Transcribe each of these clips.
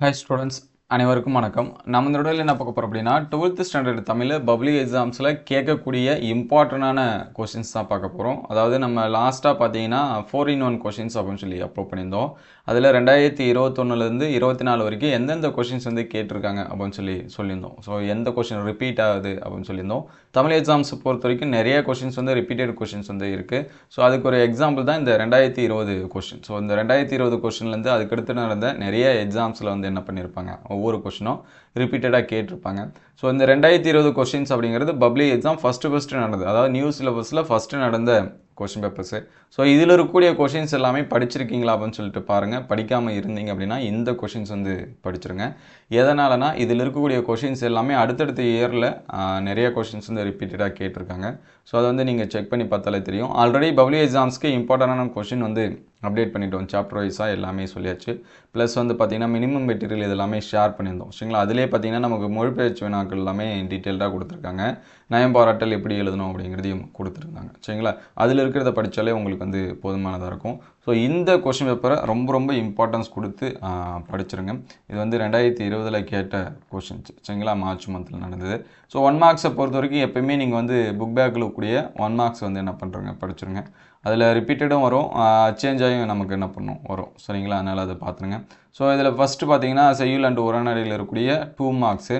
hi students. அனைவருக்கும் வணக்கம். நம்ம இந்த உடலில் என்ன பார்க்க போகிறோம் அப்படின்னா டுவெல்த் ஸ்டாண்டர்ட் தமிழ் பப்ளிக் எக்ஸாம்ஸில் கேட்கக்கூடிய இம்பார்ட்டண்டான கொஷின்ஸ் தான் பார்க்க போகிறோம் அதாவது நம்ம லாஸ்ட்டாக பார்த்தீங்கன்னா ஃபோர் இன் ஒன் கொஷின்ஸ் அப்படின்னு சொல்லி அப்லோட் பண்ணியிருந்தோம். அதில் ரெண்டாயிரத்தி இருபத்தொன்னுலேருந்து இருபத்தி நாலு வரைக்கும் எந்தெந்த கொஷின்ஸ் வந்து கேட்டிருக்காங்க அப்படின்னு சொல்லி சொல்லியிருந்தோம். ஸோ எந்த கொஷின் ரிப்பீட் ஆகுது அப்படின்னு சொல்லியிருந்தோம். தமிழ் எக்ஸாம்ஸ் பொறுத்த வரைக்கும் நிறைய கொஷின்ஸ் வந்து ரிப்பீட்டட் கொஷின்ஸ் வந்து இருக்குது ஸோ அதுக்கு ஒரு எக்ஸாம்பிள் தான் இந்த ரெண்டாயிரத்தி இருபது கொஷின் ஸோ இந்த ரெண்டாயிரத்தி இருபது கொஷின்லேருந்து அதுக்கடுத்து நடந்த நிறைய எக்ஸாம்ஸில் வந்து என்ன பண்ணியிருப்பாங்க? ஒவ்வொரு கொஷினும் ரிப்பீட்டடாக கேட்டிருப்பாங்க. ஸோ இந்த ரெண்டாயிரத்தி இருபது கொஷின்ஸ் அப்படிங்கிறது பப்ளிக் எக்ஸாம் ஃபஸ்ட்டு ஃபஸ்ட்டு நடந்தது. அதாவது நியூ சிலபஸில் ஃபஸ்ட்டு நடந்த கொஷின் பேப்பர்ஸு ஸோ இதில் இருக்கக்கூடிய கொஷின்ஸ் எல்லாமே படிச்சிருக்கீங்களா அப்படின்னு சொல்லிட்டு பாருங்கள் படிக்காமல் இருந்தீங்க அப்படின்னா இந்த கொஷின்ஸ் வந்து படிச்சிருங்க. எதனாலனா இதில் இருக்கக்கூடிய கொஷின்ஸ் எல்லாமே அடுத்தடுத்த இயரில் நிறைய கொஷின்ஸ் வந்து ரிப்பீட்டடாக கேட்டிருக்காங்க. ஸோ அதை வந்து நீங்கள் செக் பண்ணி பார்த்தாலே தெரியும். ஆல்ரெடி பப்ளிக் எக்ஸாம்ஸ்க்கு இம்பார்ட்டண்டான கொஷின் வந்து அப்டேட் பண்ணிட்டோம். சாப்டர் வைஸாக எல்லாமே சொல்லியாச்சு. ப்ளஸ் வந்து பார்த்திங்கன்னா மினிமம் மெட்டீரியல் இது எல்லாமே ஷேர் பண்ணியிருந்தோம். சரிங்களா? அதிலே பார்த்திங்கன்னா நமக்கு மொழிபெயர்ச்சி வினாக்கள் எல்லாமே டீட்டெயில்டாக கொடுத்துருக்காங்க. நயம் பாராட்டல் எப்படி எழுதணும் அப்படிங்கிறதையும் கொடுத்துருந்தாங்க. சரிங்களா? அதில் இருக்கிறத படித்தாலே உங்களுக்கு வந்து போதுமானதாக இருக்கும். ஸோ இந்த கொஷின் பேப்பரை ரொம்ப ரொம்ப இம்பார்ட்டன்ஸ் கொடுத்து படிச்சிருங்க. இது வந்து ரெண்டாயிரத்தி இருபதில் கேட்ட கொஷின்ஸ் சரிங்களா? மார்ச் மந்தில் நடந்தது. ஸோ ஒன் மார்க்ஸை பொறுத்த வரைக்கும் எப்பயுமே நீங்கள் வந்து புக் பேக்கில் கூடிய ஒன் மார்க்ஸ் வந்து என்ன பண்ணுறங்க படிச்சிருங்க. அதில் ரிப்பீட்டடும் வரும். சேஞ்ச் ஆகியும் நமக்கு என்ன பண்ணும்? வரும். சரிங்களா? அதனால் அதை பார்த்துருங்க. ஸோ இதில் ஃபஸ்ட்டு பார்த்தீங்கன்னா செய்யுள் அண்ட் உரைநடையில் இருக்கக்கூடிய டூ மார்க்ஸு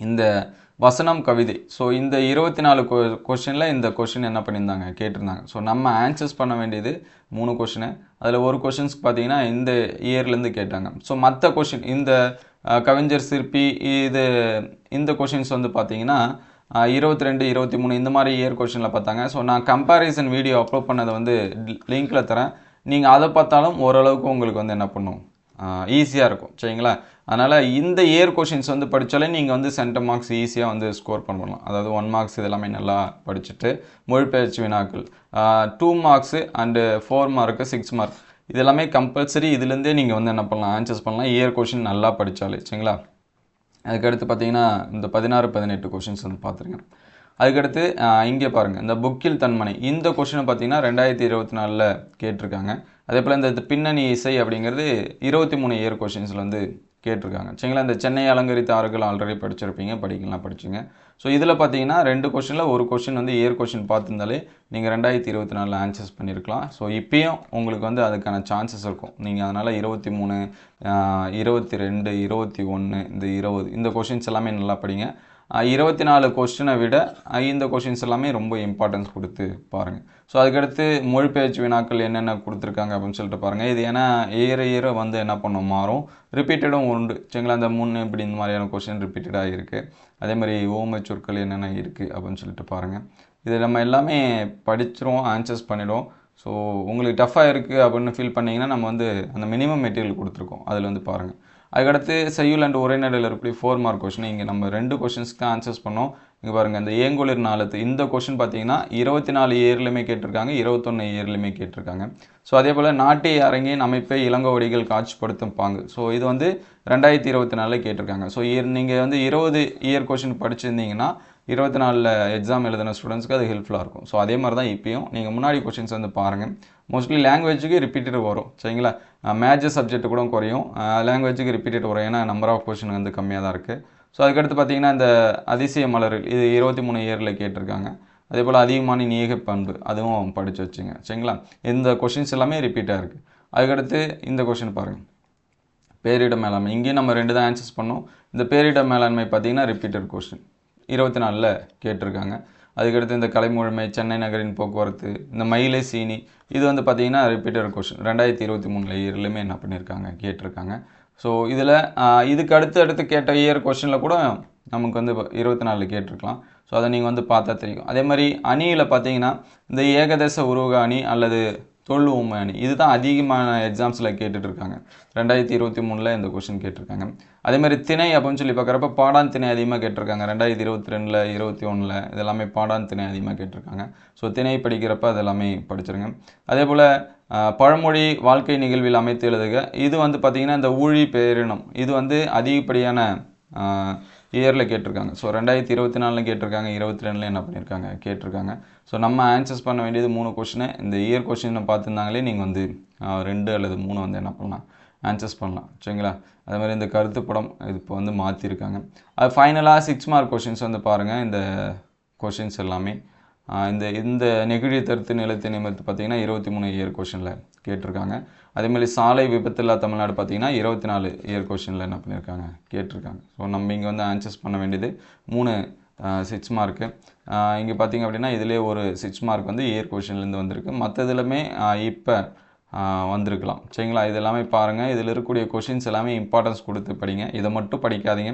இந்த வசனம் கவிதை. ஸோ இந்த இருபத்தி நாலு கொ கொஷினில் இந்த கொஷின் என்ன பண்ணியிருந்தாங்க? கேட்டிருந்தாங்க. ஸோ நம்ம ஆன்சர்ஸ் பண்ண வேண்டியது மூணு கொஷினு அதில் ஒரு கொஷின்ஸ்க்கு பார்த்தீங்கன்னா இந்த இயர்லேருந்து கேட்டாங்க. ஸோ மற்ற கொஷின் இந்த கவிஞர் சிற்பி இது இந்த கொஷின்ஸ் வந்து பார்த்தீங்கன்னா இருபத்தி ரெண்டு இருபத்தி மூணு இந்த மாதிரி இயர் கொஷினில் பார்த்தாங்க. ஸோ நான் கம்பேரிசன் வீடியோ அப்லோட் பண்ணதை வந்து லிங்க்கில் தரேன். நீங்கள் அதை பார்த்தாலும் ஓரளவுக்கு உங்களுக்கு வந்து என்ன பண்ணும்? ஈஸியாக இருக்கும். சரிங்களா? அதனால் இந்த இயர் கொஷின்ஸ் வந்து படித்தாலே நீங்கள் வந்து சென்டர் மார்க்ஸ் ஈஸியாக வந்து ஸ்கோர் பண்ணலாம். அதாவது ஒன் மார்க்ஸ் இதெல்லாமே நல்லா படிச்சுட்டு மொழிபெயர்ச்சி வினாக்கள். Two marks and four mark six mark இதெல்லாமே கம்பல்சரி இதுலேருந்தே நீங்கள் வந்து என்ன பண்ணலாம்? ஆன்சர்ஸ் பண்ணலாம். இயர் கொஷின் நல்லா படித்தாலே சரிங்களா? அதுக்கடுத்து பார்த்தீங்கன்னா இந்த பதினாறு பதினெட்டு கொஷின்ஸ் வந்து பார்த்துருங்க அதுக்கடுத்து இங்கே பாருங்கள் இந்த புக்கில் தன்மனை. இந்த கொஷினை பார்த்தீங்கன்னா ரெண்டாயிரத்தி இருபத்தி நாலில் கேட்டிருக்காங்க. அதே போல் இந்த பின்னணி இசை அப்படிங்கிறது இருபத்தி மூணு இயர் கொஷின்ஸில் வந்து கேட்டிருக்காங்க. சரிங்களா? இந்த சென்னை அலங்கரித்த ஆறுகள் ஆல்ரெடி படிச்சிருப்பீங்க படிக்கலாம் படிச்சுங்க. ஸோ இதில் பார்த்தீங்கன்னா ரெண்டு கொஷினில் ஒரு கொஷின் வந்து இயர் கொஷின் பார்த்துருந்தாலே நீங்கள் ரெண்டாயிரத்தி இருபத்தி நாலில் ஆன்சர்ஸ் பண்ணியிருக்கலாம் ஸோ இப்போயும் உங்களுக்கு வந்து அதுக்கான சான்சஸ் இருக்கும். நீங்கள் அதனால் இருபத்தி மூணு இருபத்தி ரெண்டு இருபத்தி ஒன்று இந்த இருபது இந்த கொஷின்ஸ் எல்லாமே நல்லா படிங்க. இருபத்தி நாலு கொஸ்டினை விட ஐந்து இந்த கொஷின்ஸ் எல்லாமே ரொம்ப இம்பார்ட்டன்ஸ் கொடுத்து பாருங்கள் ஸோ அதுக்கடுத்து மொழிபெயர்ச்சி வினாக்கள் என்னென்ன கொடுத்துருக்காங்க அப்படின்னு சொல்லிட்டு பாருங்கள் இது ஏன்னா ஏற ஏற வந்து என்ன பண்ணும் மாறும். ரிப்பீட்டடும் உண்டு. சரிங்களா? அந்த மூணு இப்படி இந்த மாதிரியான கொஷின் ரிப்பீட்டடாக இருக்குது அதே மாதிரி ஓமை சொற்கள் என்னென்ன இருக்குது அப்படின்னு சொல்லிட்டு பாருங்கள் இது நம்ம எல்லாமே படிச்சிருவோம் ஆன்சர்ஸ் பண்ணிவிடுவோம் ஸோ உங்களுக்கு டஃப்பாக இருக்குது அப்படின்னு ஃபீல் பண்ணிங்கன்னா நம்ம வந்து அந்த மினிமம் மெட்டீரியல் கொடுத்துருக்கோம். அதில் வந்து பாருங்கள் அதுக்கடுத்து செய்யுள் அண்ட் உரைநடையில் இருக்கக்கூடிய ஃபோர் மார்க் கொஷின் இங்கே நம்ம ரெண்டு கொஷின்ஸ்க்கு ஆன்சர்ஸ் பண்ணோம். இங்கே பாருங்கள் இந்த ஏங்கோலிர் நாளத்து இந்த கொஷின் பார்த்தீங்கன்னா இருபத்தி நாலு இயர்லையுமே கேட்டிருக்காங்க இருபத்தொன்று இயர்லையுமே கேட்டிருக்காங்க. ஸோ அதே போல் நாட்டிய அரங்கின் அமைப்பை இளங்கோவடிகள் காட்சிப்படுத்தும் பாங்கு. ஸோ இது வந்து ரெண்டாயிரத்தி இருபத்தி நாலில் கேட்டிருக்காங்க. ஸோ நீங்கள் வந்து இருபது இயர் கொஷின் படிச்சிருந்தீங்கன்னா இருபத்தி நாலில் எக்ஸாம் எழுதின ஸ்டூடெண்ட்ஸ்க்கு அது ஹெல்ப்ஃபுல்லாக இருக்கும். ஸோ அதே மாதிரி தான் இப்பயும். நீங்கள் முன்னாடி கொஷின்ஸ் வந்து பாருங்கள் மோஸ்ட்லி லாங்குவேஜுக்கு ரிப்பீட்டட் வரும். சரிங்களா? மேஜர் சப்ஜெக்ட் கூட குறையும். லாங்குவேஜுக்கு ரிப்பீட்டட் வரும். ஏன்னா நம்பர் ஆஃப் கொஷின் வந்து கம்மியாக தான் இருக்குது ஸோ அதுக்கடுத்து பார்த்தீங்கன்னா இந்த அதிசய மலர்கள் இது இருபத்தி மூணு இயரில் கேட்டிருக்காங்க. அதே போல் அதிகமான நீக பண்பு அதுவும் படித்து வச்சுங்க. சரிங்களா? இந்த கொஷின்ஸ் எல்லாமே ரிப்பீட்டாக இருக்குது அதுக்கடுத்து இந்த கொஷின் பாருங்கள் பேரிட மேலாண்மை. இங்கேயும் நம்ம ரெண்டு தான் ஆன்சர்ஸ் பண்ணோம். இந்த பேரிட மேலாண்மை பார்த்தீங்கன்னா ரிப்பீட்டட் கொஷின் இருபத்தி நாலில் கேட்டிருக்காங்க. அதுக்கடுத்து இந்த கலைமுழுமை சென்னை நகரின் போக்குவரத்து இந்த மயிலை சீனி இது வந்து பார்த்திங்கன்னா ரிப்பீட்டர் கொஸ்டின் ரெண்டாயிரத்தி இருபத்தி மூணில் இயர்லையுமே என்ன பண்ணியிருக்காங்க கேட்டிருக்காங்க. ஸோ இதில் இதுக்கு அடுத்து அடுத்து கேட்ட இயர் கொஷினில் கூட நமக்கு வந்து இருபத்தி நாலில் கேட்டிருக்கலாம். ஸோ அதை நீங்கள் வந்து பார்த்தா தெரியும். அதே மாதிரி அணியில் பார்த்தீங்கன்னா இந்த ஏகதேச உருவக அணி அல்லது தொழு உண்மை அணி இதுதான் அதிகமான எக்ஸாம்ஸில் கேட்டுட்ருக்காங்க. ரெண்டாயிரத்தி இருபத்தி மூணில் இந்த கொஷின் கேட்டிருக்காங்க. அதேமாதிரி திணை அப்படின்னு சொல்லி பார்க்குறப்ப பாடான் திணை அதிகமாக கேட்டிருக்காங்க. ரெண்டாயிரத்தி இருபத்தி ரெண்டில் இருபத்தி ஒன்றில் இதெல்லாமே பாடான் திணை அதிகமாக கேட்டிருக்காங்க. ஸோ திணை படிக்கிறப்ப அதெல்லாமே படிச்சிருங்க. அதே போல் பழமொழி வாழ்க்கை நிகழ்வில் அமைத்து எழுதுக. இது வந்து பார்த்திங்கன்னா இந்த ஊழி பேரினம். இது வந்து அதிகப்படியான இயரில் கேட்டிருக்காங்க. ஸோ ரெண்டாயிரத்தி இருபத்தி நாலில் கேட்டிருக்காங்க. இருபத்தி ரெண்டில் என்ன பண்ணியிருக்காங்க கேட்டிருக்காங்க. ஸோ நம்ம ஆன்சர்ஸ் பண்ண வேண்டியது மூணு கொஷினை இந்த இயர் கொஷினை பார்த்துருந்தாங்களே நீங்கள் வந்து ரெண்டு அல்லது மூணு வந்து என்ன பண்ணலாம்? ஆன்சர்ஸ் பண்ணலாம். சரிங்களா? அதே மாதிரி இந்த கருத்து படம் இது இப்போ வந்து மாற்றிருக்காங்க அது ஃபைனலாக சிக்ஸ் மார்க் கொஷின்ஸ் வந்து பாருங்கள் இந்த கொஷின்ஸ் எல்லாமே. இந்த இந்த நெகிழி தருத்து நிலத்தை நிமித்து பார்த்தீங்கன்னா இருபத்தி மூணு இயர் கொஷனில் கேட்டிருக்காங்க. அதேமாதிரி சாலை விபத்தில்லா தமிழ்நாடு பார்த்தீங்கன்னா இருபத்தி நாலு இயர் கொஷனில் என்ன பண்ணியிருக்காங்க கேட்டிருக்காங்க. ஸோ நம்ம இங்கே வந்து ஆன்சர்ஸ் பண்ண வேண்டியது மூணு சிக்ஸ் மார்க்கு இங்கே பார்த்தீங்க அப்படின்னா இதிலே ஒரு சிக்ஸ் மார்க் வந்து இயர் கொஷின்லேருந்து வந்திருக்கு. மற்றதுலுமே இப்போ வந்திருக்கலாம். சரிங்களா? இது எல்லாமே பாருங்கள் இதில் இருக்கக்கூடிய கொஷின்ஸ் எல்லாமே இம்பார்ட்டன்ஸ் கொடுத்து படிங்க. இதை மட்டும் படிக்காதீங்க.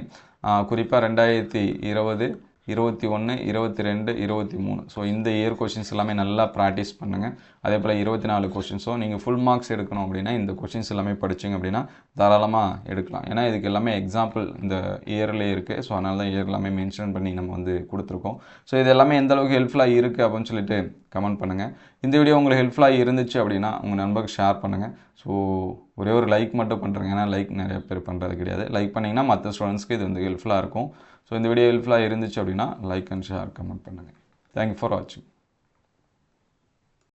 குறிப்பாக ரெண்டாயிரத்தி இருபது இருபத்தி ஒன்று இருபத்தி ரெண்டு இருபத்தி மூணு. ஸோ இந்த இயர் கொஷின்ஸ் எல்லாமே நல்லா ப்ராக்டிஸ் பண்ணுங்கள் அதே போல் இருபத்தி நாலு கொஷின்ஸும் நீங்கள் ஃபுல் மார்க்ஸ் எடுக்கணும் அப்படின்னா இந்த கொஷின்ஸ் எல்லாமே படிச்சிங்க அப்படின்னா தாராளமாக எடுக்கலாம். ஏன்னா இதுக்கு எல்லாமே எக்ஸாம்பிள் இந்த இயர்லேயே இருக்குது ஸோ அதனால தான் இயர் எல்லாமே மென்ஷன் பண்ணி நம்ம வந்து கொடுத்துருக்கோம். ஸோ இது எல்லாமே எந்த அளவுக்கு ஹெல்ப்ஃபுல்லாக இருக்குது அப்படின்னு சொல்லிட்டு கமெண்ட் பண்ணுங்கள் இந்த வீடியோ உங்களுக்கு ஹெல்ப்ஃபுல்லாக இருந்துச்சு அப்படின்னா உங்கள் நண்பருக்கு ஷேர் பண்ணுங்கள் ஸோ ஒரே ஒரு லைக் மட்டும் பண்ணுறேங்க ஏன்னா லைக் நிறைய பேர் பண்ணுறது கிடையாது. லைக் பண்ணிங்கன்னா மற்ற ஸ்டூடெண்ட்ஸ்க்கு இது வந்து ஹெல்ப்ஃபுல்லாக இருக்கும். ஸோ இந்த வீடியோ ஹெல்ப்ஃபுல்லாக இருந்துச்சு அப்படின்னா லைக் அண்ட் ஷேர் கமெண்ட் பண்ணுங்கள் தேங்க்யூ ஃபார் வாட்சிங்